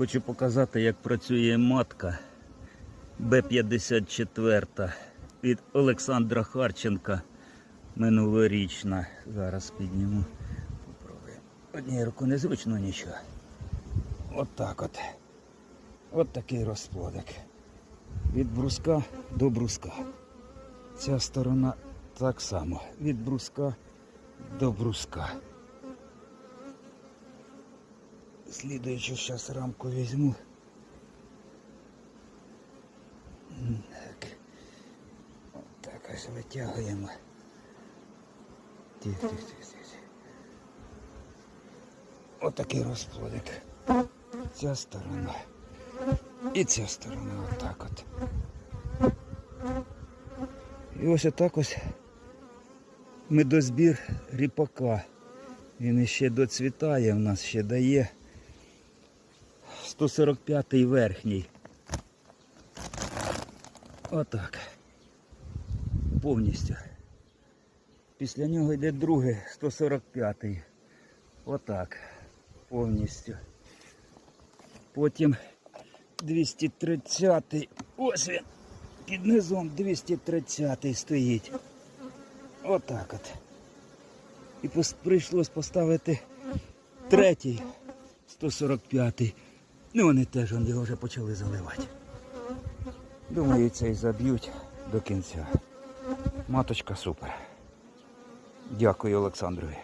Хочу показати, як працює матка Б-54 від Олександра Харченка. Минулорічна. Зараз підніму. Попробуємо. Однією рукою незручно нічого. От так от. От такий розплодик. Від бруска до бруска. Ця сторона так само. Від бруска до бруска. Слідуючу зараз рамку візьму. Так. Так ось витягуємо. Тих, тих, тих, тих. От такий розплодик. Ця сторона. І ця сторона отак от. І ось отак ось медозбір ріпака. Він іще доцвітає, в нас ще дає. 145-й верхній. Отак. Повністю. Після нього йде другий 145-й. Отак. Повністю. Потім 230-й. Ось він. Під низом 230-й стоїть. Отак от. І прийшлось поставити третій 145-й. Ну вони теж он його вже почали заливати. Думаю, цей заб'ють до кінця. Маточка супер. Дякую Олександрові.